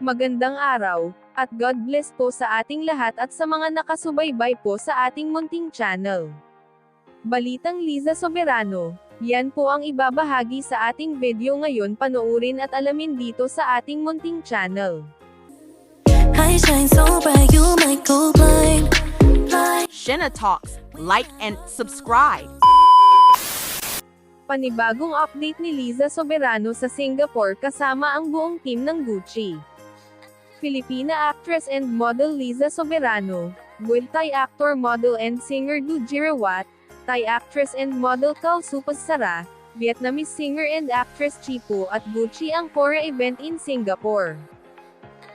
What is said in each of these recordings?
Magandang araw, at God bless po sa ating lahat at sa mga nakasubaybay po sa ating munting channel. Balitang Liza Soberano, yan po ang ibabahagi sa ating video ngayon panoorin at alamin dito sa ating munting channel. I shine so bright, you might go blind. Blind. Shenna Talks. Like and subscribe. Panibagong update ni Liza Soberano sa Singapore kasama ang buong team ng Gucci. Filipina actress and model Liza Soberano, with Thai actor, model and singer Du Jirawat, Thai actress and model Kal Supasara, Vietnamese singer and actress Chipo at Gucci ang Korea event in Singapore.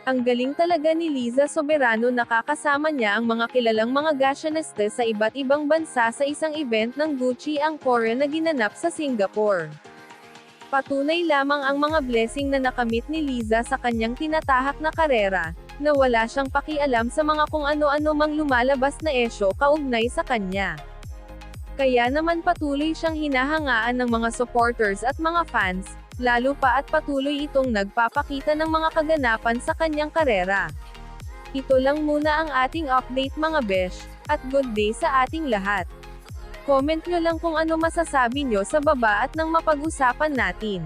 Ang galing talaga ni Liza Soberano nakakasama niya ang mga kilalang mga fashionista sa iba't ibang bansa sa isang event ng Gucci ang Korea na ginanap sa Singapore. Patunay lamang ang mga blessing na nakamit ni Liza sa kanyang tinatahak na karera, na wala siyang pakialam sa mga kung ano-ano mang lumalabas na esyo kaugnay sa kanya. Kaya naman patuloy siyang hinahangaan ng mga supporters at mga fans, lalo pa at patuloy itong nagpapakita ng mga kaganapan sa kanyang karera. Ito lang muna ang ating update mga besh, at good day sa ating lahat. Comment nyo lang kung ano masasabi nyo sa baba at nang mapag-usapan natin.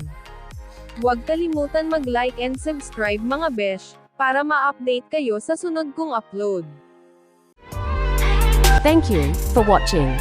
Huwag kalimutan mag-like and subscribe mga besh, para ma-update kayo sa sunod kong upload. Thank you for watching.